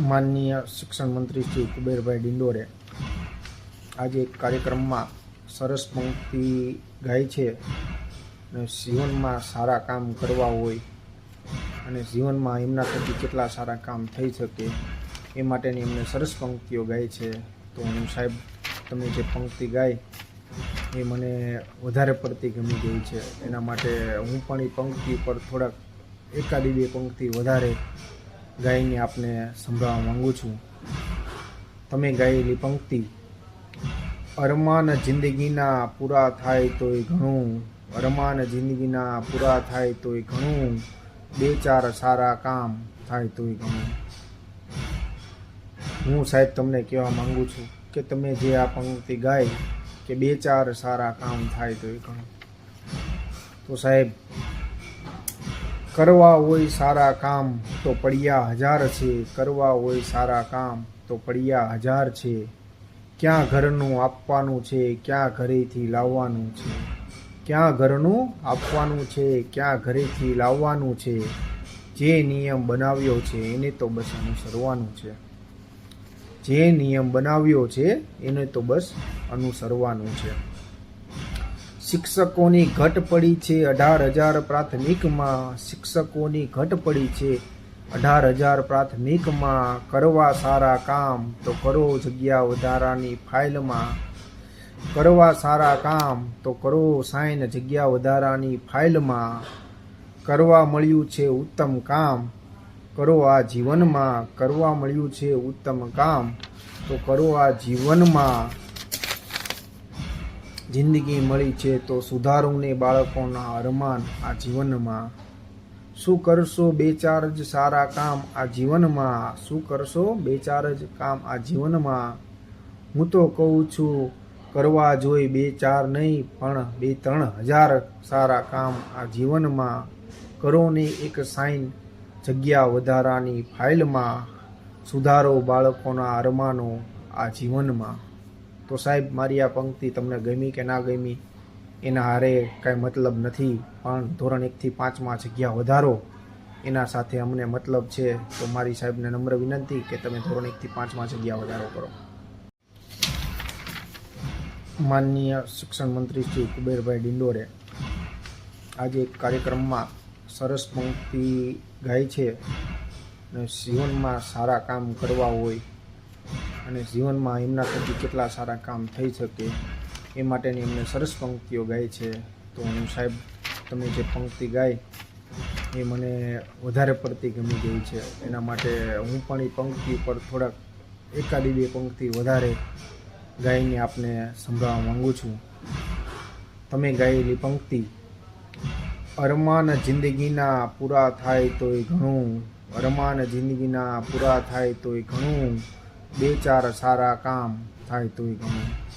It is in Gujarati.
માનનીય શિક્ષણ મંત્રી શ્રી કુબેરભાઈ ડિંડોરે આજે એક કાર્યક્રમમાં સરસ પંક્તિ ગાય છે અને જીવનમાં સારા કામ કરવા હોય અને જીવનમાં એમના થકી કેટલા સારા કામ થઈ શકે એ માટેની એમને સરસ પંક્તિઓ ગાય છે. તો હું સાહેબ, તમે જે પંક્તિ ગાય એ મને વધારે પડતી ગમી ગઈ છે. એના માટે હું પણ એ પંક્તિ પર થોડાક એકાદી બે પંક્તિ વધારે ગાઈને આપને સંભળાવવા માંગુ છું. તમે ગાયેલી પંક્તિ, અરમાન જિંદગીના પૂરા થાય તોય ઘણું, અરમાન જિંદગીના પૂરા થાય તોય ઘણું, બે ચાર સારા કામ થાય તોય ઘણું. હું સાહેબ તમને કહેવા માંગુ છું કે તમે જે આ પંક્તિ ગાય કે બે ચાર સારા કામ થાય તોય ઘણું. તો સાહેબ કરવા હોય સારા કામ તો પડ્યા હજાર છે કરવા હોય સારા કામ તો પડ્યા હજાર છે ક્યાં ઘરનું આપવાનું છે ક્યાં ઘરેથી લાવવાનું છે ક્યાં ઘરનું આપવાનું છે ક્યાં ઘરેથી લાવવાનું છે જે નિયમ બનાવ્યો છે એને તો બસ અનુસરવાનું છે. જે નિયમ બનાવ્યો છે, એને તો બસ અનુસરવાનું છે. શિક્ષકોની ઘટ પડી છે. અઢાર હજાર પ્રાથમિકમાં શિક્ષકોની ઘટ પડી છે. અઢાર હજાર પ્રાથમિકમાં કરવા સારા કામ તો કરો જગ્યા વધારાની ફાઇલમાં. કરવા સારા કામ તો કરો સાઈન જગ્યા વધારાની ફાઇલમાં. કરવા મળ્યું છે ઉત્તમ કામ કરો આ જીવનમાં. કરવા મળ્યું છે ઉત્તમ કામ તો કરો આ જીવનમાં. જિંદગી મળી છે તો સુધારું ને બાળકોના અરમાન આ જીવનમાં. શું કરશો બે ચાર જ સારા કામ આ જીવનમાં? શું કરશો બે ચાર જ કામ આ જીવનમાં? હું તો કહું છું, કરવા જોઈ બે ચાર નહીં, પણ બે ત્રણ હજાર સારા કામ આ જીવનમાં. કરો ને એક સાઈન જગ્યા વધારાની ફાઇલમાં. સુધારો બાળકોના અરમાનો આ જીવનમાં. તો સાહેબ, મારી આ પંક્તિ તમને ગમી કે ના ગમી, એના હારે કાંઈ મતલબ નથી, પણ ધોરણ એકથી પાંચમાં જગ્યા વધારો, એના સાથે અમને મતલબ છે, તો મારી સાહેબને નમ્ર વિનંતી કે તમે ધોરણ એકથી પાંચમાં જગ્યા વધારો કરો. માનનીય શિક્ષણ મંત્રી શ્રી કુબેરભાઈ ડિંડોરે આજે એક કાર્યક્રમમાં સરસ પંક્તિ ગાય છે અને જીવનમાં સારા કામ કરવા હોય અને જીવનમાં એમના થકી કેટલા સારા કામ થઈ શકે એ માટેની એમને સરસ પંક્તિઓ ગાય છે. તો હું સાહેબ, તમે જે પંક્તિ ગાય એ મને વધારે પડતી ગમી ગઈ છે. એના માટે હું પણ એ પંક્તિ પર થોડાક એકાદી બે પંક્તિ વધારે ગાઈને આપને સંભળાવવા માંગુ છું. તમે ગાયેલી પંક્તિ અરમાન જિંદગીના પૂરા થાય તોય ઘણું, અરમાન જિંદગીના પૂરા થાય તોય ઘણું બે ચાર સારા કામ થાય તોય ઘણું